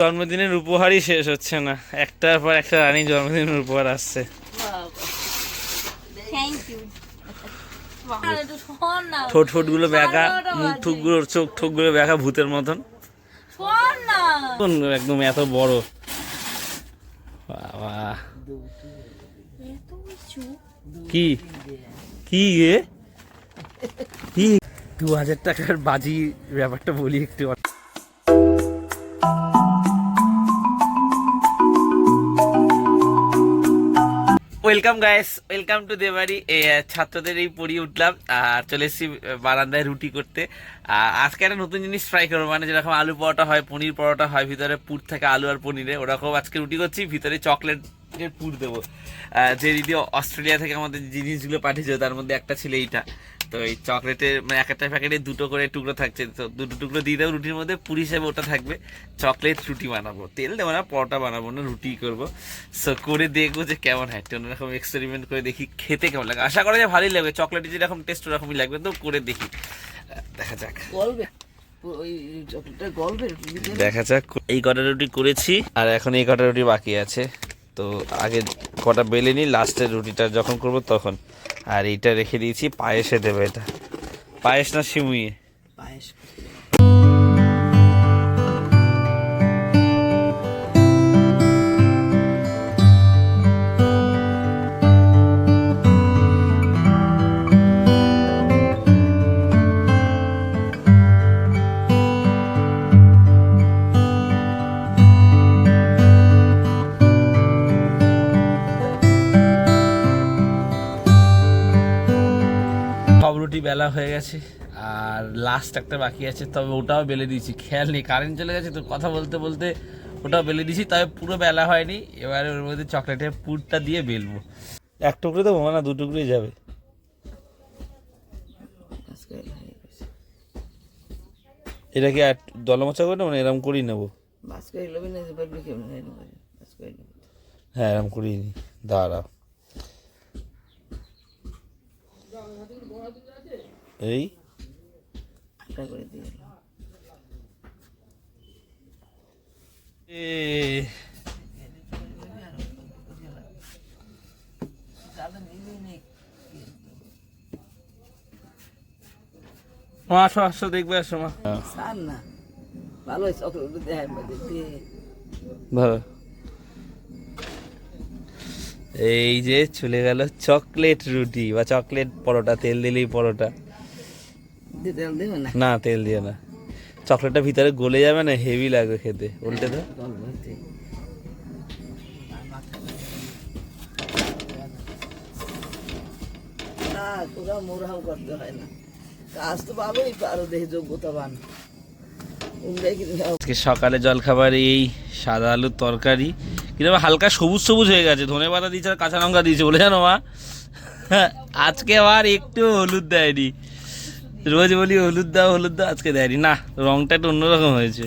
জন্মদিনের উপহারই শেষ হচ্ছে না। একটার পর একটা রানী জন্মদিনের উপহার আসছে। ঠোঁট ঠোঁটগুলো ব্যাকা মুখ। ঠুকগুলো চোখ ঠোকগুলো ব্যাকা ভূতের মতন। কোন একদম এত বড়। বাবা। কি? কি এ কি? দু হাজার টাকার বাজি ব্যাপারটা বলি একটু। ওয়েলকাম গাইস ওয়েলকাম টু দেবাড়ি ছাত্রদের এই পড়িয়ে উঠলাম, আর চলে এসেছি বারান্দায় রুটি করতে। আজকে একটা নতুন জিনিস ট্রাই করব মানে যেরকম আলু পরোটা হয়, পনির পরোটা হয়, ভিতরে পুর থাকে আলু আর পনিরে ওরকম আজকে রুটি করছি, ভিতরে চকলেট পুর দেবো। যে দিদি অস্ট্রেলিয়া থেকে আমাদের জিনিসগুলো পাঠিয়েছে তার মধ্যে একটা ছিল এইটা। তো এই চকলেটের মানে এক একটা প্যাকেটে দুটো করে টুকরো থাকছে। তো দুটো টুকরো দিয়ে দেবো রুটির মধ্যে পুরি হিসেবে ওটা থাকবে। চকলেট রুটি বানাবো। তেল দেবো না পরোটা বানাবো না রুটি করব। সো করে দেখব যে কেমন হয়। একটা অন্যরকম এক্সপেরিমেন্ট করে দেখি খেতে কেমন লাগে। আশা করা যায় ভালোই লাগবে। চকলেটের যেরকম টেস্ট ওরকমই লাগবে। তো করে দেখি। দেখা যাক। দেখা যাক। এই কটা রুটি করেছি আর এখন এই কটা রুটি বাকি আছে। তো আগে কটা বেলে নিই লাস্টের রুটিটা যখন করব তখন। আর এটা রেখে দিয়েছি, পায়েসে দেবে এটা। পায়েস না সিমুইয়ে পায়েস। বেলা হয়ে গেছে আর লাস্ট একটা বাকি আছে তবে ওটাও বেলে দিয়েছি। খেয়াল নেই কারেন্ট চলে গেছে তো কথা বলতে বলতে ওটাও বেলে দিয়েছি তবে পুরো বেলা হয়নি এবারে ওর মধ্যে চকলেটের পুরটা দিয়ে বেলবো। এক টুকরো দেবো না দু টুকরোই যাবে। হয়ে এটা কি আর দলমচা করে নেব না এরম করেই নেব? হ্যাঁ এরম করেই নি। দাঁড়াও। এই? আটা করে দিয়ে আসো আসো দেখবে আসো মা। না ভালো ধরো এই যে চলে গেল চকলেট রুটি বা চকলেট পরোটা তেল দিলেই পরোটা। না? তেল দিয়ে না। চকলেটটা ভিতরে গলে যাবে না হেভি লাগবে খেতে। উল্টে তো। গলবে হতে না তোরা মোরাও করতে হয় না। কাজ তো ভালোই পারো যোগ্যতাবান। আজকে সকালে জলখাবার এই সাদা আলুর তরকারি। কিন্তু হালকা সবুজ সবুজ হয়ে গেছে ধনে পাতা দিয়েছে আর কাঁচা লঙ্কা দিয়েছে বলে জানো মা? আজকে আবার একটু হলুদ দেয়নি। রোজ বলি হলুদ দাও হলুদ দাও আজকে দেয়নি। না রংটা একটু অন্যরকম হয়েছে।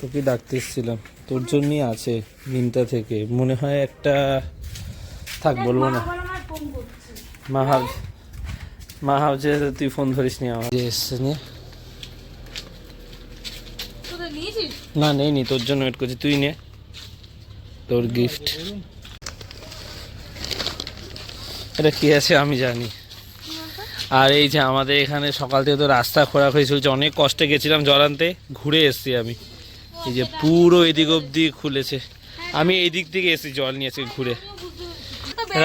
তোকে ডাকতে এসেছিলাম। তোর জন্যই আছে দিনটা থেকে। মনে হয় একটা থাক বলব না। মা ভাব মা ভাবছে তুই ফোন ধরিস নি আমার। যে এসছে নিয়ে না নেই নি তোর জন্য ওয়েট করছি। তুই নে। তোর গিফট এটা কি আছে আমি জানি। আর এই যে আমাদের এখানে সকাল থেকে তো রাস্তা খোঁড়াখুড়ি চলছে অনেক কষ্টে গেছিলাম জল আনতে ঘুরে এসছি আমি। এই যে পুরো এদিক অবধি খুলেছে। আমি এই দিক থেকে এসেছি জল নিয়েছি ঘুরে।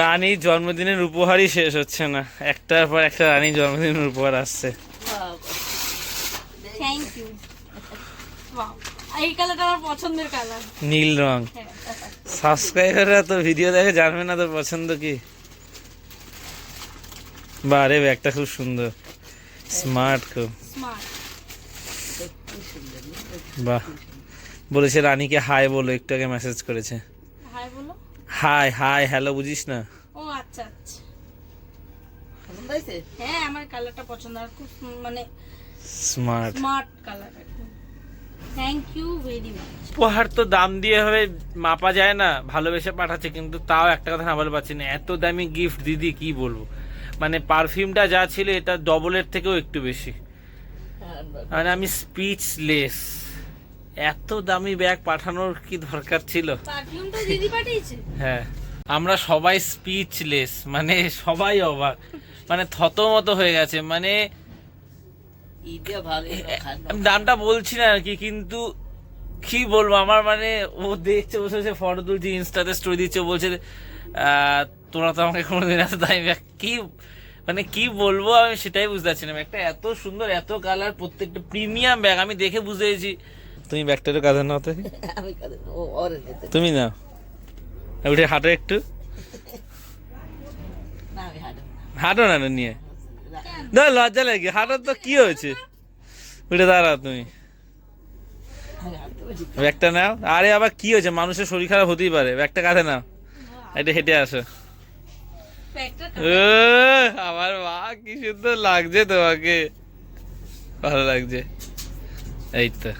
রানীর জন্মদিনের উপহারই শেষ হচ্ছে না। একটার পর একটা রানীর জন্মদিনের উপহার আসছে। নীল রং। হ্যাঁ। সাবস্ক্রাইবাররা তো ভিডিও দেখে জানবে না তোর পছন্দ কি। বা রে ব্যাগটা খুব সুন্দর। স্মার্ট খুব স্মার্ট বাহ। বলেছে রানীকে হাই বলো একটু আগে মেসেজ করেছে। হাই বলো। হাই হাই হ্যালো বুঝিস না? ও আচ্ছা আচ্ছা। হ্যাঁ আমার কালারটা পছন্দ আর খুব মানে smart smart colour thank you very much উপহার তো দাম দিয়ে হবে মাপা যায় না ভালোবেসে পাঠাচ্ছে কিন্তু তাও একটা কথা না বলে পাচ্ছি না। এত দামি গিফট দিদি কি বলব? মানে পারফিউমটা যা ছিল এটা ডবলের থেকেও একটু বেশি। হ্যাঁ মানে আমি স্পিচলেস এত দামি ব্যাগ পাঠানোর কি দরকার ছিল? হ্যাঁ। আমরা সবাই স্পিচলেস মানে সবাই অবাক। মানে থতমত হয়ে গেছে মানে আমি দামটা বলছি না আর কি কিন্তু কি বলব আমার মানে ও দেখছে বসে বসে ফটো তুলছে ইনস্টাতে স্টোরি দিচ্ছে বলছে তোরা তো আমাকে কোনোদিন এত দামি ব্যাগ কি মানে কি বলব আমি সেটাই বুঝতে পারছি না। ব্যাগটা এত সুন্দর এত কালার প্রত্যেকটা প্রিমিয়াম ব্যাগ আমি দেখে বুঝতে পেরেছি তুমি ব্যাগটা একটু কাঁধে নাও তো। তুমি নাও। উঠে হাঁটো একটু। হাঁটো না না নিয়ে। না লজ্জা লাগে। হাঁটার তো কি হয়েছে? উঠে দাঁড়াও তুমি। ব্যাগটা নাও। আরে আবার কি হয়েছে? মানুষের শরীর খারাপ হতেই পারে। ব্যাগটা কাঁধে নাও। এটা হেঁটে আসো। আমার মা কি সুন্দর লাগছে তোমাকে। ভালো লাগছে। এই তো।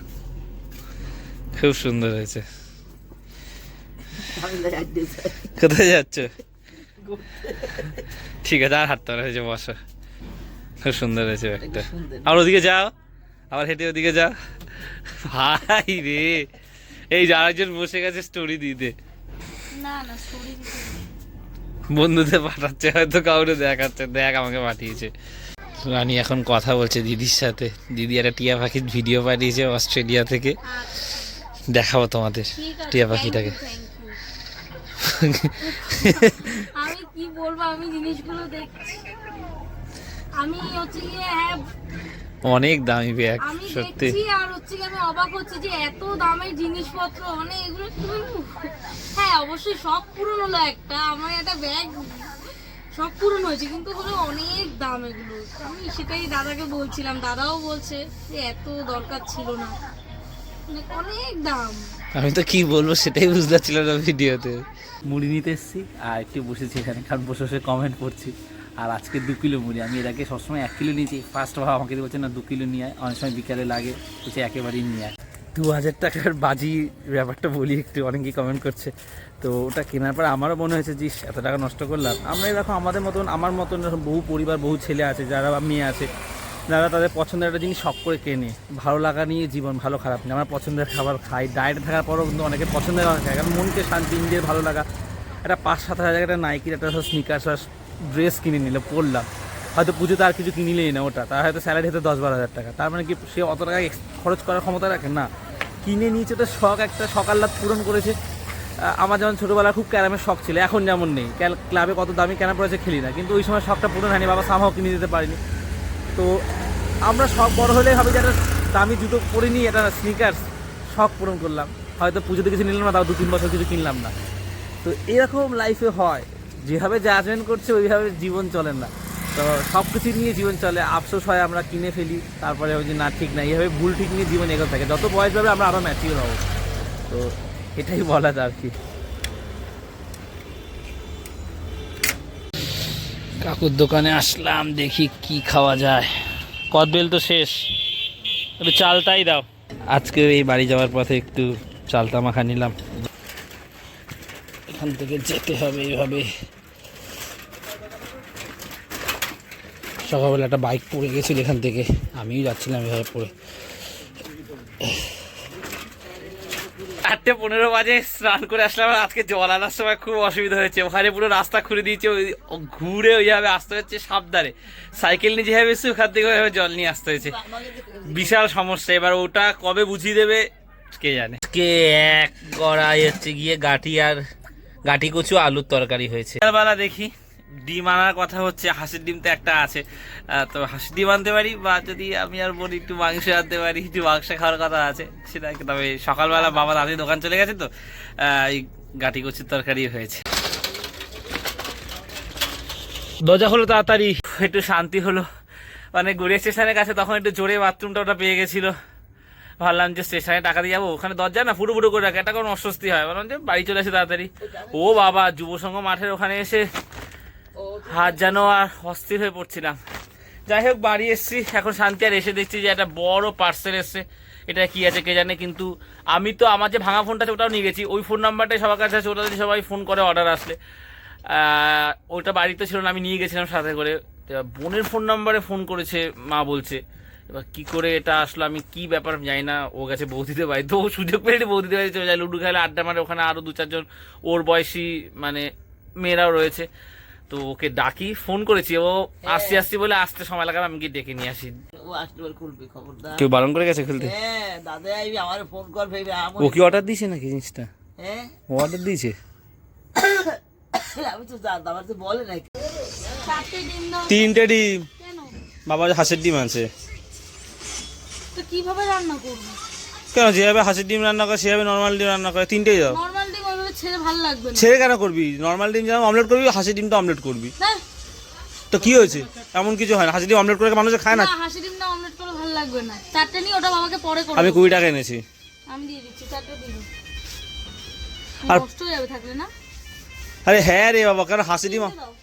খুব সুন্দর হয়েছে। কোথায় যাচ্ছ? ঠিক আছে আর হাঁটতে হয়েছে বসো। খুব সুন্দর হয়েছে ব্যাগটা। সুন্দর। আর ওদিকে যাও। আবার হেঁটে ওদিকে যাও। ভাই রে। এই যে আরেকজন বসে গেছে স্টোরি দিতে। না না স্টোরি দিতে বন্ধুদের পাঠাচ্ছে হয়তো কাউরে দেখাচ্ছে দেখ আমাকে পাঠিয়েছে। রানী এখন কথা বলছে দিদির সাথে। দিদি একটা টিয়া পাখির ভিডিও পাঠিয়েছে অস্ট্রেলিয়া থেকে। দেখাবো তোমাদের টিয়া পাখিটাকে. আমি কি বলব আমি জিনিসগুলো দেখছি। আমি হচ্ছে হ্যাঁ অনেক দামি ব্যাগ আমি সত্যি। আর হচ্ছে কি আমি অবাক হচ্ছি যে এত দামের জিনিসপত্র মানে এগুলো হ্যাঁ অবশ্যই সব পূরণ হলো একটা আমার একটা ব্যাগ সব পূরণ হয়েছে কিন্তু হলো অনেক দাম এগুলো। আমি সেটাই দাদাকে বলছিলাম দাদাও বলছে যে এত দরকার ছিল না। মানে অনেক দাম। আমি তো কি বলব সেটাই বুঝতে পারছিলাম না ভিডিওতে। মুড়ি নিতে এসেছি আর একটু বসেছি এখানে কারণ বসে বসে কমেন্ট করছি। আর আজকে দু কিলো মুড়ি। আমি আগে সবসময় এক কিলো নিয়েছি। ফার্স্ট ভাব আমাকে বলছে, না, দু কিলো নিয়ে আয়। অনেক সময় বিকালে লাগে, বলছে, একেবারেই নিয়ে আয়। দু হাজার টাকার বাজি ব্যাপারটা বলি একটু, অনেকেই কমেন্ট করছে। তো ওটা কেনার পর আমারও মনে হয়েছে যে এত টাকা নষ্ট করলাম। আমরা দেখো, আমাদের মতন, আমার মতন এরকম বহু পরিবার, বহু ছেলে আছে, যারা বা মেয়ে আছে, যারা তাদের পছন্দের একটা জিনিস শখ করে কেনে। ভালো লাগা নিয়ে জীবন, ভালো খারাপ নেই আমরা পছন্দের খাবার খাই। ডায়েট থাকার পরও কিন্তু অনেকে পছন্দের খাবার খায়। কারণ মনকে শান্তি নিজের ভালো লাগা, একটা পাঁচ সাত হাজার একটা নাইকির একটা স্নিকার্স ড্রেস কিনে নিলে, পরলাম। হয়তো পুজোতে আর কিছু কিনিলেই না ওটা। তার হয়তো স্যালারি হয়তো দশ বারো হাজার টাকা। তার মানে কি, সে অত টাকা খরচ করার ক্ষমতা রাখে? না। কিনে নিয়েছে তো শখ, একটা সকাল রাত পূরণ করেছে। আমার যেমন ছোটোবেলা খুব ক্যারামের শখ ছিল, এখন যেমন নেই। ক্লাবে কত দামি ক্যারাম পড়েছে খেলি না। কিন্তু ওই সময় শখটা পূরণ হয়নি, বাবা সামহাও কিনে দিতে পারিনি। তো আমরা শখ বড় হলে হবে যে একটা দামি জুতো পরে নিই একটা স্নিকার্স শখ পূরণ করলাম। হয়তো পুজোতে কিছু নিলাম না, তাও দু তিন বছর কিছু কিনলাম না। তো এরকম লাইফে হয়। যেভাবে জাজমেন্ট করছে ওইভাবে জীবন চলে না। তো সব কিছু নিয়ে জীবন চলে। আফসোস হয় আমরা কিনে ফেলি তারপরে ওই যে না ঠিক না। এইভাবে ভুল ঠিক নিয়ে জীবন এগোতে থাকে। যত বয়স যাবে আমরা আরও ম্যাচিওর হব। তো এটাই বলা যায় আর কি। কাকুর দোকানে আসলাম দেখি কি খাওয়া যায়। কদবেল তো শেষ। তবে চালটাই দাও। আজকে এই বাড়ি যাওয়ার পথে একটু চালটা মাখা নিলাম। এখান থেকে যেতে হবে এইভাবে। সকালবেলা একটা বাইক পড়ে গেছিল এখান থেকে। আমিও যাচ্ছিলাম এভাবে পড়ে। আটটে পনেরো বাজে স্নান করে আসলাম আজকে জল আনার সময় খুব অসুবিধা হয়েছে। ওখানে পুরো রাস্তা খুলে দিয়েছে ওই ঘুরে ওইভাবে আসতে হচ্ছে সাবধানে। সাইকেল নিয়ে যেভাবে এসেছি ওখান থেকে ওইভাবে জল নিয়ে আসতে হয়েছে। বিশাল সমস্যা। এবার ওটা কবে বুঝিয়ে দেবে কে জানে। কে এক গড়াই হচ্ছে গিয়ে গাঠি আর গাঠি কচু আলুর তরকারি হয়েছে। বেলা দেখি। ডিম আনার কথা হচ্ছে, হাঁসের ডিম তো একটা আছে। তো হাঁসের ডিম আনতে পারি বা যদি আমি আর বলি একটু মাংস আনতে পারি, একটু মাংস খাওয়ার কথা আছে, সেটা তবে সকালবেলা বাবা দাদি দোকান চলে গেছে তো এই গাঠি কচুর তরকারি হয়েছে। দরজা হলো তাড়াতাড়ি, একটু শান্তি হলো। মানে গড়িয়া স্টেশনের কাছে তখন একটু জোরে বাথরুমটা ওটা পেয়ে গেছিল। ভাবলাম যে স্টেশনে টাকা দিয়ে যাব, ওখানে দরজা না ফুটো ফুটো করে রাখে, একটা কোনো অস্বস্তি হয়। বললাম যে বাড়ি চলে আসে তাড়াতাড়ি। ও বাবা যুব সংঘ মাঠের ওখানে এসে হাত যেন আর অস্থির হয়ে পড়ছিলাম। যাই হোক, বাড়ি এসছি। এখন শান্তি আর এসে দেখছি যে একটা বড় পার্সেল এসছে। এটা কি আছে কে জানে, কিন্তু আমি তো আমার যে ভাঙা ফোনটা আছে ওটাও নিয়ে গেছি। ওই ফোন নাম্বারটাই সবার কাছে আছে ওটা সবাই ফোন করে অর্ডার আসলে। ওটা বাড়িতে ছিল না, আমি নিয়ে গেছিলাম সাথে করে। বোনের ফোন নাম্বারে ফোন করেছে, মা বলছে। এবার কি করে এটা আসলো, আমি কি ব্যাপার জানি না। ও গেছে বৌদিতে বাড়ি তো সুযোগ পেলে বৌদিতে বাড়ি চলে যায়। লুডু খেলে, আড্ডা মারে, ওখানে আরও দু চারজন ওর বয়সী মানে মেয়েরাও রয়েছে। তো ওকে ডাকি ফোন করেছি ও আসছি আসছি বলে আসতে সময় লাগাবে আমি গিয়ে ডেকে নিয়ে আসি। ও খুলবে খবরদার। কেউ বারণ করে গেছে খেলতে? হ্যাঁ দাদা আইবি আমার ফোন কর আমার ও কি অর্ডার দিয়েছে নাকি জিনিসটা? হ্যাঁ। ও অর্ডার দিয়েছে? আমি তো জানতাম আমার তো বলে নাই। তিনটে ডিম। কেন? বাবা হাঁসের ডিম আছে তো কীভাবে রান্না করব? কেন যেভাবে হাঁসের ডিম রান্না করে সেভাবে নর্মাল ডিম রান্না করে তিনটেই দাও। ছেড়ে ভালো লাগবে না। ছেড়ে কেন করবি? নর্মাল ডিম যেমন অমলেট করবি হাঁসের ডিমটা অমলেট করবি। তো কি হয়েছে? এমন কিছু হয় না। হাঁসের ডিম অমলেট করে মানুষে খায় না? না হাসি ডিমটা অমলেট করে ভালো লাগবে না। চারটে নিয়ে ওটা বাবাকে পরে করে। আমি দেবো। কুড়ি টাকা এনেছি। আমি দিয়ে দিচ্ছি চারটে আর- হয়ে যাবে থাকলে না? আরে হ্যাঁ রে বাবা কারণ হাঁসের ডিম দাও।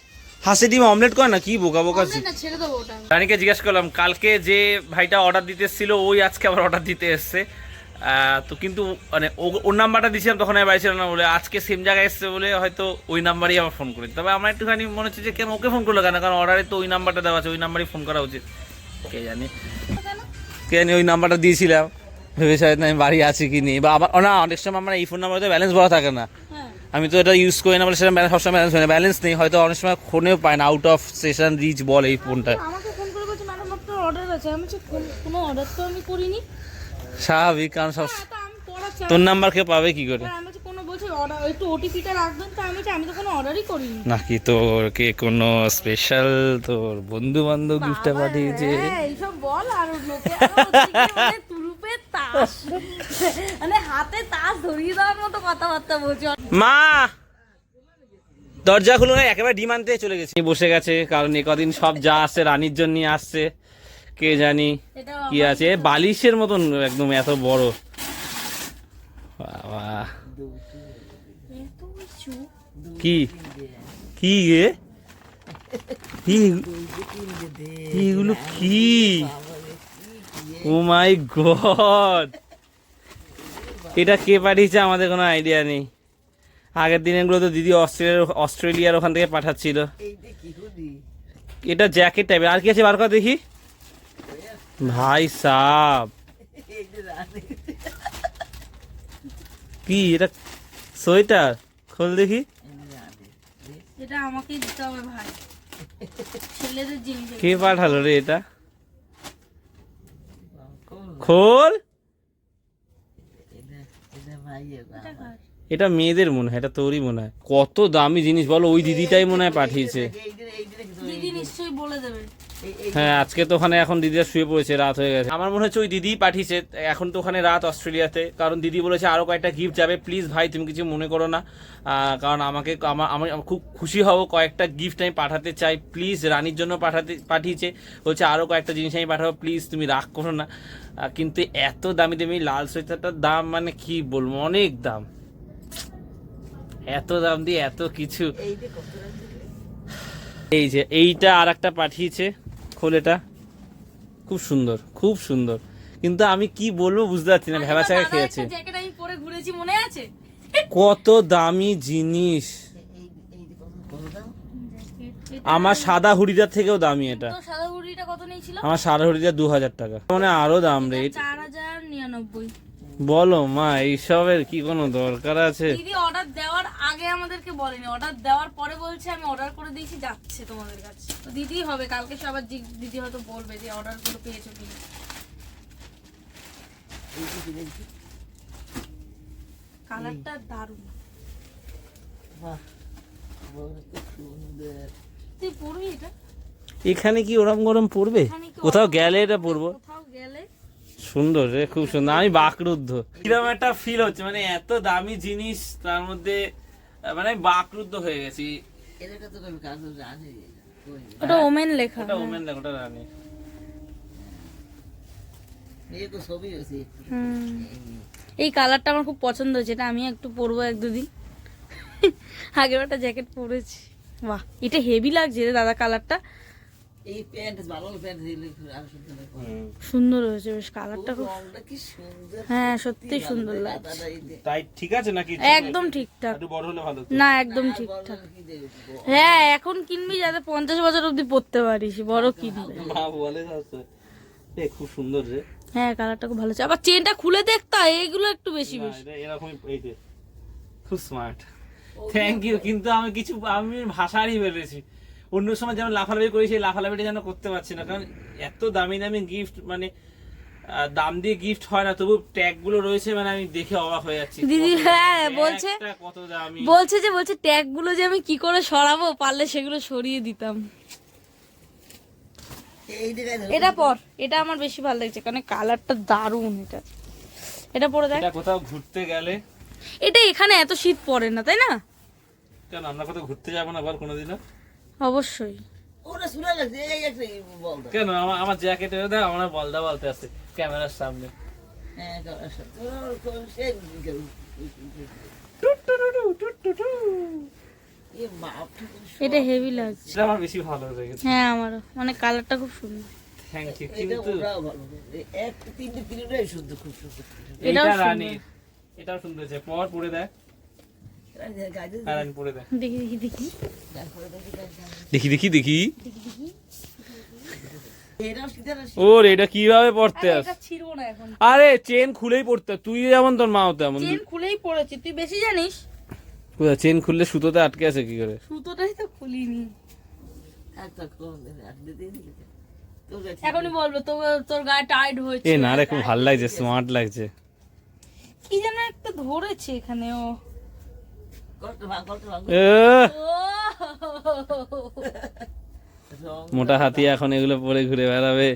ডিম অমলেট করে না? কি বোকা বোকা ছেড়ে দেবো ওটা। রানীকে জিজ্ঞেস করলাম কালকে যে ভাইটা অর্ডার দিতে এসেছিল ওই আজকে আবার অর্ডার দিতে এসছে। তো কিন্তু মানে ও- ওর নাম্বারটা দিয়েছিলাম তখন আমি বাড়ি ছিল না বলে আজকে সেম জায়গায় এসছে বলে হয়তো ওই নাম্বারই আমার ফোন করেছে। তবে আমার একটুখানি মনে হচ্ছে যে কেন ওকে ফোন করল কেন? কারণ অর্ডারে তো ওই নাম্বারটা দেওয়া আছে ওই নাম্বারই ফোন করা উচিত। কে জানি? কেন কে জানি ওই নাম্বারটা দিয়েছিলাম। ভেবেছি হয়তো আমি বাড়ি আছি কি নেই। বা আমার না অনেক সময় আমার এই ফোন নাম্বারে তো ব্যালেন্স ভরা থাকে না। হ্যাঁ। আমি তো এটা ইউজ করি না বলে সেটা সবসময় ব্যালেন্স হয় না। ব্যালেন্স নেই হয়তো অনেক সময় ফোনেও পায় না। আউট অফ সেশন রিচ বল এই ফোনটা আমাকে ফোন করে বলছে ম্যাডাম আপনার অর্ডার আছে। আমি কোনো অর্ডার তো আমি করিনি। স্বাভাবিক কারণ সব হ্যাঁ তোর নাম্বার কেউ পাবে কি করে? নাকি তোর কে কোনো স্পেশাল তোর বন্ধু বান্ধব গিফটটা বাবা, পাঠিয়েছে? এইসব বল আর মানে মানে হাতে তাস ধরিয়ে দেওয়ার মতো কথাবার্তা বলছে। মা! দরজা খুলে না একেবারে ডিম চলে গেছে। বসে গেছে কারণ এ কদিন সব যা আসছে রানীর জন্য আসছে। কে জানি কি আছে? বালিশের মতন একদম এত বড়। বাবা। কি? কি গে? এগুলো কি? Oh my god. এটা কে পাঠিয়েছে আমাদের কোনো আইডিয়া নেই। আগের দিনগুলো তো দিদি অস্ট্রেলিয়ার অস্ট্রেলিয়ার ওখান থেকে পাঠাচ্ছিল। এটা জ্যাকেট টাইপের আর কি আছে বার কর দেখি। ভাই সাব। কি এটা সোয়েটার? খোল দেখি। এটা আমাকেই দিতে হবে ভাই। ছেলেদের জিনিস কে পাঠালো রে এটা? খোল। এটা মেয়েদের মনে হয় এটা তোরই মনে হয়। কত দামি জিনিস বলো ওই দিদিটাই মনে হয় পাঠিয়েছে। দিদি নিশ্চয়ই বলে দেবে। হ্যাঁ আজকে তো ওখানে এখন দিদিরা শুয়ে পড়েছে রাত হয়ে গেছে। আমার মনে হচ্ছে ওই দিদিই পাঠিয়েছে এখন তো ওখানে রাত অস্ট্রেলিয়াতে কারণ দিদি বলেছে আরও কয়েকটা গিফট যাবে। প্লিজ ভাই তুমি কিছু মনে করো না। কারণ আমাকে আমার আমি খুব খুশি হব কয়েকটা গিফট আমি পাঠাতে চাই। প্লিজ রানীর জন্য পাঠাতে পাঠিয়েছে। বলছে আরও কয়েকটা জিনিস আমি পাঠাবো। প্লিজ তুমি রাগ করো না। কিন্তু এত দামি দামি লাল সোয়েটারটার দাম মানে কি বলব? অনেক দাম। এত দাম দিয়ে এত কিছু। এই যে এইটা আর একটা পাঠিয়েছে। খোলেটা খুব সুন্দর খুব সুন্দর। কিন্তু আমি কি বলব বুঝতে পারছি না ভেবা চাকা খেয়েছে। কত দামি জিনিস। আমার সাদা হুড়িটার থেকেও দামি এটা। আমার সাদা হুডিটা আমার সাদা হুড়িদার দু হাজার টাকা। মানে আরও দাম রেট চার হাজার নিরানব্বই। বলো মা এইসবের কি কোনো দরকার আছে? দিদি অর্ডার দেওয়ার আগে আমাদেরকে বলেনি। অর্ডার দেওয়ার পরে বলছে আমি অর্ডার করে দিয়েছি যাচ্ছে তোমাদের কাছে। তো দিদি হবে কালকে সে আবার দিদি হয়তো বলবে যে অর্ডারগুলো পেয়েছ কি কালারটা দারুণ। তুই পড়বি এটা? এখানে কি ওরম গরম পড়বে? কোথাও গেলে এটা পড়ব? কোথাও গেলে সুন্দর রে খুব সুন্দর। আমি বাকরুদ্ধ। কীরকম একটা ফিল হচ্ছে মানে এত দামি জিনিস তার মধ্যে মানে আমি বাকরুদ্ধ হয়ে গেছি। ওটা ওমেন লেখা ওটা ওমেন দেখো ওটা রানী এই তো ছবি আছে হুম। এই কালারটা আমার খুব পছন্দ হয়েছে এটা আমি একটু পরবো এক দুদিন। আগের একটা জ্যাকেট পরেছি। বাহ এটা হেভি লাগছে রে দাদা কালারটা। এই প্যান্ট ভালো প্যান্ট দিলে আর সুন্দর সুন্দর হয়েছে বেশ কালারটা খুব কি সুন্দর। হ্যাঁ সত্যি সুন্দর লাগছে। তাই ঠিক আছে নাকি? একদম ঠিকঠাক। একটু বড় হলে ভালো না একদম ঠিকঠাক। হ্যাঁ এখন কিনবি যাতে পঞ্চাশ বছর অবধি পড়তে পারিস বড় কিনবে। মা বলে এ খুব সুন্দর রে। হ্যাঁ কালারটা খুব ভালো আছে আবার চেনটা খুলে দেখতা এইগুলো একটু বেশি বেশি। এরকমই এই খুব স্মার্ট থ্যাংক ইউ কিন্তু আমি কিছু আমি ভাষারই বেরিয়েছি অন্য সময় যেমন লাফালাফি করি সেই লাফালাফিটা যেন করতে পারছি না। কারণ এত দামি দামি গিফট মানে দাম দিয়ে গিফট হয় না তবু ট্যাগগুলো রয়েছে মানে আমি দেখে অবাক হয়ে যাচ্ছি। দিদি, হ্যাঁ, বলছে। কত দামি। বলছে যে বলছে ট্যাগগুলো যে আমি কি করে সরাবো পারলে সেগুলো সরিয়ে দিতাম। এটা পর এটা আমার বেশি ভালো লাগছে কারণ কালারটা দারুণ এটা। এটা পরে দেখ। এটা কোথাও ঘুরতে গেলে এটা এখানে এত শীত পড়ে না তাই না? কেন আমরা কোথাও ঘুরতে যাব না আবার কোনোদিনও? অবশ্যই। ওটা শুনে লাগছে এই একটা বল কেন? আমার আমার জ্যাকেটে দেখ আমার বলদা বলতে আছে ক্যামেরার সামনে। হ্যাঁ এটা হেভি লাগছে। আমার বেশি ভালো লেগেছে হ্যাঁ আমারও। মানে কালারটা খুব সুন্দর। থ্যাংক ইউ কিন্তু এক তিনটে তিনটাই সুন্দর খুব সুন্দর। এটাও এটা। রানীর এটাও সুন্দর হয়েছে। পর পরে দেখ গাইতে আর রানী পরে দেখ। দেখি দেখি দেখি। তারপরে দেখি দেখি দেখি। দেখি। এটাও শীতের ওর এটা কীভাবে পড়তে আরে, আস? এটা ছিড়বো না এখন। আরে চেন খুলেই পড়তে তুই যেমন তোর মাও তেমন। চেন খুলেই পড়েছি। তুই বেশি জানিস? কোথা চেন খুললে সুতোতে আটকে আছে কি করে? সুতোটাই তো খুলিনি। এখনই বলব তোর তোর গায়ে টাইট হয়েছে। এ না রে খুব ভালো লাগছে স্মার্ট লাগছে। কি যেন একটা ধরেছে এখানে ও কত ভাগ কত ভাগ এ, রং মোটা হাতি এখন এগুলো পরে ঘুরে বেড়াবে।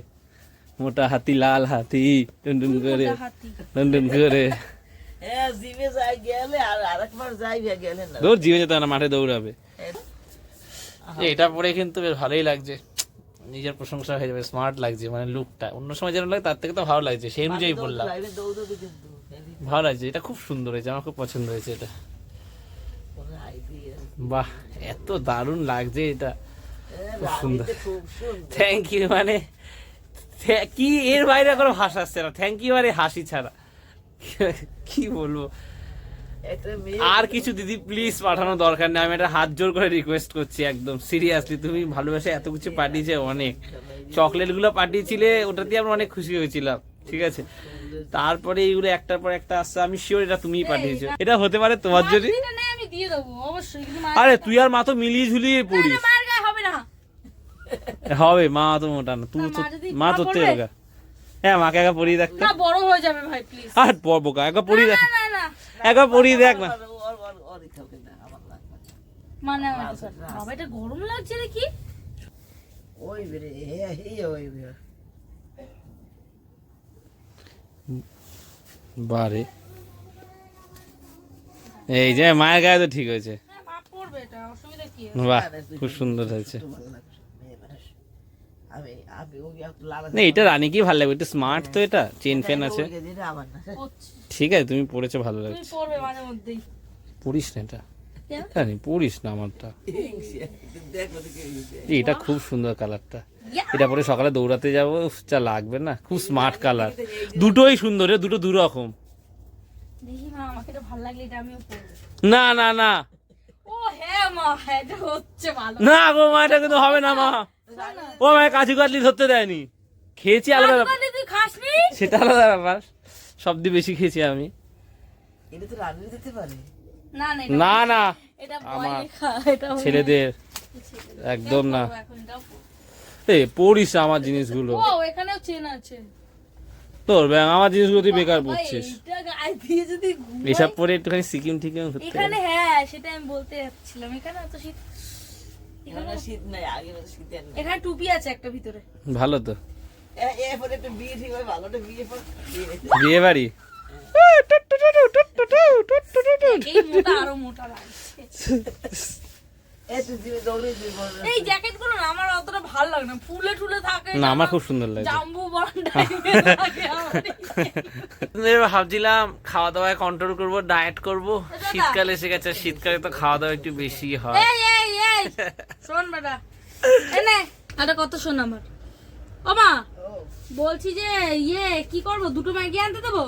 মোটা হাতি লাল হাতি টুনটুন করে। মোটা টুনটুন করে। জিমে যাই গেলে আর আরেকবার যাই গেলে না। দৌড় জিভে যেতে না মাঠে দৌড়াবে। এটা পরে কিন্তু বেশ ভালোই লাগছে। নিজের প্রশংসা হয়ে যাবে স্মার্ট লাগছে মানে লুকটা অন্য সময় যেন লাগে তার থেকে তো ভালো লাগছে সেই অনুযায়ী বললাম। ভালো লাগছে এটা খুব সুন্দর হয়েছে আমার খুব পছন্দ হয়েছে এটা। বাহ এত দারুণ লাগছে এটা। খুব সুন্দর। থ্যাংক ইউ মানে কি এর বাইরে কোনো ভাষা আসছে না। থ্যাংক ইউ আরে হাসি ছাড়া। কি বলব? আর কিছু দিদি প্লিজ পাঠানো দরকার নেই। আমি এটা হাত জোর করে রিকোয়েস্ট করছি একদম। সিরিয়াসলি তুমি ভালোবাসে এত কিছু পাঠিয়েছে অনেক। চকলেটগুলো পাঠিয়েছিলে ওটা দিয়ে আমরা অনেক খুশি হয়েছিলাম। ঠিক আছে? তারপরে এইগুলো একটার পর একটা আসছে। আমি শিওর এটা তুমিই পাঠিয়েছো। এটা হতে পারে তোমার জন্য দিয়ে দেবো অবশ্যই কিন্তু মার- আরে তুই আর মা তো মিলিয়ে ঝুলিয়ে না, পড়িস। মার গায়ে হবে না। হবে মা তো মোটা না তুই না, তো মা যদি মা পা তো পড়বে? তেরোগা হ্যাঁ মাকে একবার পরিয়ে দেখতে না বড় হয়ে যাবে ভাই প্লিজ আর পড়ব কা একবার পরিয়ে দেখ। না না পরিয়ে দেখ না। ওর ওর ওর ওরই থাকবে না আমার লাগবে না। মানে আমার এটা- বাবা এটা গরম লাগছে রে ওই বেরে হে হে ওই বেরে বারে। এই যে মায়ের গায়ে তো ঠিক হয়েছে। হ্যাঁ, মা পড়বে এটা অসুবিধা কি? বাহ খুব সুন্দর হয়েছে। না এটা রানী কি ভালো লাগবে? একটু স্মার্ট তো এটা চেন ফেন আছে। ঠিক আছে তুমি পড়েছো ভালো লাগছে। পড়িস না এটা? জানি পড়িস না আমারটা। এটা খুব সুন্দর কালারটা এটা পরে সকালে দৌড়াতে যাব উফ, যা লাগবে না খুব স্মার্ট কালার দুটোই সুন্দর রে দুটো দু রকম দেখি মা আমাকে এটা ভালো লাগলে এটা আমিও পড়ব না না না। ও হ্যাঁ মা হ্যাঁ এটা হচ্ছে ভালো। না গো মা এটা কিন্তু হবে না মা। ও মা কাজু কাটলি ধরতে দেয়নি। খেয়েছি আলাদা ব্যাপার। তুই খাসনি? সেটা আলাদা ব্যাপার। সব দিয়ে বেশি খেয়েছি আমি। এটা তো রান্না দিতে পারে। না না না না। এটা আমার ছেলেদের একদম না। এই পড়িস আমার জিনিসগুলো। ও এখানেও চেন আছে। তোর ব্যাং আমার জিনিসগুলো তুই বেকার পড়ছিস এইটা গায়ে দিয়ে যদি ঘুমাই- এসব পরে একটুখানি সিকিম ঘুরতে এখানে হ্যাঁ সেটা আমি বলতে যাচ্ছিলাম এখানে এত শীত এখানে টুপি আছে একটা ভিতরে ভালো তো এরপরে একটু বিয়ে হয় বাড়ি আমার অতটা ভালো লাগে না ফুলে টুলে থাকে না আমার খুব সুন্দর লাগে। ভাবছিলাম খাওয়া দাওয়ায় কন্ট্রোল করব। ডায়েট করব শীতকাল এসে গেছে শীতকালে তো খাওয়া দাওয়া একটু বেশি হয়। এই এই এই শোন বেটা। এনে এটা কত শোন আমার। ও মা বলছি যে ইয়ে কি করব? দুটো ম্যাগি আনতে দেবো?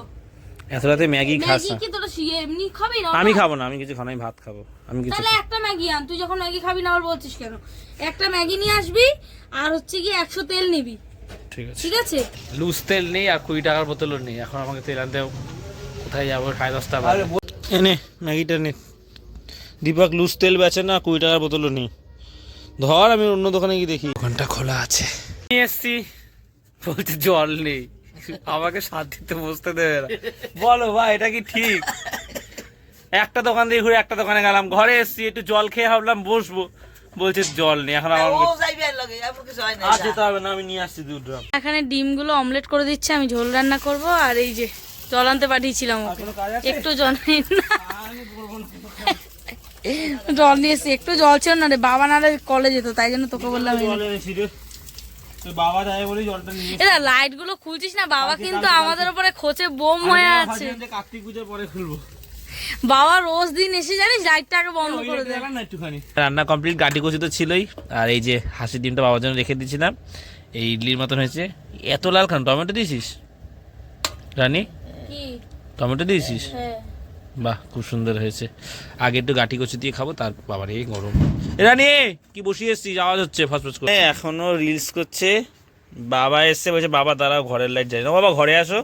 এত রাতে ম্যাগি খাস ম্যাগি কি তোরা শিয়ে এমনি খাবি না? আমি খাব না আমি কিছু খাব ভাত খাব। আমি কিছু তাহলে একটা ম্যাগি আন। তুই যখন ম্যাগি খাবি না আবার বলছিস কেন? একটা ম্যাগি নিয়ে আসবি আর হচ্ছে কি একশো তেল নিবি। ঠিক আছে। ঠিক আছে। লুজ তেল নেই আর কুড়ি টাকার বোতলও নেই। এখন আমাকে তেল আনতে কোথায় যাব? সাড়ে দশটা এনে ম্যাগিটা নে। দীপক লুজ তেল বেচে না কুড়ি টাকার বোতলও নেই। ধর আমি অন্য দোকানে গিয়ে দেখি। দোকানটা খোলা আছে। নিয়ে এসছি। বলছে জল নেই। আমাকে শান্তিতে বসতে দেবে না। বলো ভাই এটা কি ঠিক? একটা দোকান দিয়ে ঘুরে একটা দোকানে গেলাম। ঘরে এসছি একটু জল খেয়ে ভাবলাম বসবো। বলছে জল নেই এখন আমার ও যাইবে এর লগে এমন কিছু না আর যেতে হবে না আমি নিয়ে আসছি দু ড্রাম এখানে ডিমগুলো অমলেট করে দিচ্ছে আমি ঝোল রান্না করব আর এই যে জল আনতে পাঠিয়েছিলাম ওকে। একটু জল নেই না। জল নিয়ে এসছি একটু জল ছিল না রে বাবা না রে কলে যেত তাই জন্য তোকে বললাম বাবা যায় বলে জলটা নিয়ে এরা লাইটগুলো খুলছিস না বাবা কিন্তু আমাদের উপরে খোঁচে বোম হয়ে আছে। কার্তিক পুজোর পরে খুলবো। বাবা রোজ দিন এসে জানিস লাইটটা আগে বন্ধ করে দেয় রান্না কমপ্লিট গাটি কচি তো ছিলই। আর এই যে হাসি ডিমটা বাবার জন্য রেখে দিয়েছিলাম। এই ইডলির মতন হয়েছে। এত লাল খান টমেটো দিয়েছিস? রানী? কি? টমেটো দিয়েছিস? হ্যাঁ। বাহ খুব সুন্দর হয়েছে। আগে একটু গাটি কচি দিয়ে খাব তার বাবার এই গরম রানী কি বসিয়ে এসছিস? আওয়াজ হচ্ছে ফসফস করে এখনও রিলস করছে। বাবা এসছে বলছে বাবা দাঁড়াও ঘরের লাইট জ্বালিয়ে নাও। বাবা ঘরে আসো।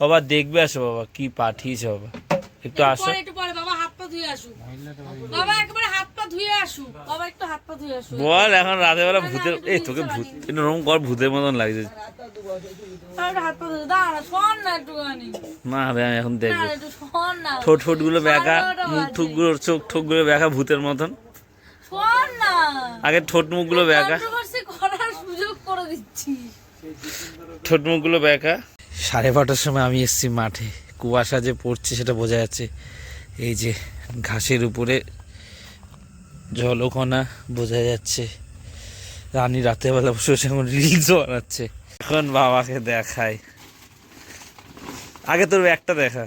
বাবা দেখবে আসো বাবা কি পাঠিয়েছে বাবা। একটু আসো। একটু পরে বাবা হাত পা ধুয়ে বাবা একবারে হাত পা ধুয়ে বাবা একটু হাত পা ধুয়ে বল এখন রাতের বেলা ভূতের এই তোকে ভূত নরম কর ভূতের মতন লাগছে। হাত পা ধুয়ে দাঁড়া শোন না একটুখানি। না রে আমি এখন না দেখব একটু শোন না। ঠোঁট ঠোঁটগুলো ব্যাকা মুখ। ঠুকগুলো চোখ ঠোকগুলো ব্যাকা ভূতের মতন। শোন না। আগে ঠোঁট মুখগুলো ব্যাকা করার সুযোগ করে দিচ্ছি ঠোঁট মুখগুলো ব্যাকা সাড়ে বারোটার সময় আমি এসেছি মাঠে। কুয়াশা যে পড়ছে সেটা বোঝা যাচ্ছে। এই যে ঘাসের উপরে জলকণা বোঝা যাচ্ছে। রানী রাতের বেলা বসে বসে এখন রিলসও বানাচ্ছে। এখন বাবাকে দেখাই। আগে তোর একটা দেখা।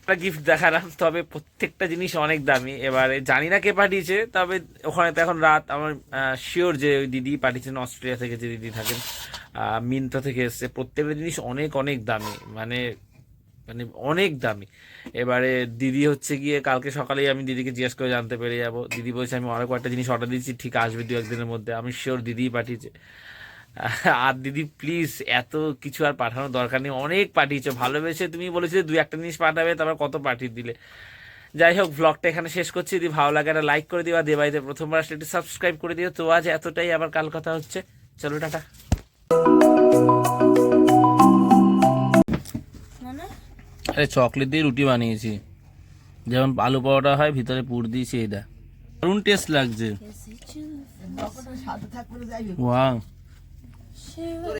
একটা গিফট দেখালাম, তবে প্রত্যেকটা জিনিস অনেক দামি। এবারে জানি না কে পাঠিয়েছে, তবে ওখানে তো এখন রাত। আমার শিওর যে ওই দিদি পাঠিয়েছেন, অস্ট্রেলিয়া থেকে যে দিদি থাকেন। মিন্ত্রা থেকে এসছে। প্রত্যেকটা জিনিস অনেক অনেক দামি। মানে মানে অনেক দামি। এবারে দিদি হচ্ছে গিয়ে কালকে সকালেই আমি দিদিকে জিজ্ঞেস করে জানতে পেরে যাব। দিদি বলছে, আমি আরও কয়েকটা জিনিস অর্ডার দিচ্ছি ঠিক আসবে দু একদিনের মধ্যে। আমি শিওর দিদিই পাঠিয়েছে। আর দিদি প্লিজ এত কিছু আর পাঠানোর দরকার নেই। অনেক পাঠিয়েছো। ভালোবেসে তুমি বলেছিলে দুই একটা জিনিস পাঠাবে, তারপর কত পাঠিয়ে দিলে। যাই হোক ব্লগটা এখানে শেষ করছি। যদি ভালো লাগে একটা লাইক করে দিও। আর দেবাইতে প্রথমবার আসলে একটু সাবস্ক্রাইব করে দিও। তো আজ এতটাই। আবার কাল কথা হচ্ছে। চলো, টাটা। আরে চকলেট দিয়ে রুটি বানিয়েছি। যেমন আলু পরোটা হয় ভিতরে পুর দিয়েছি এটা দারুণ টেস্ট লাগছে। সাথে থাকলে যাইবে ওয়াও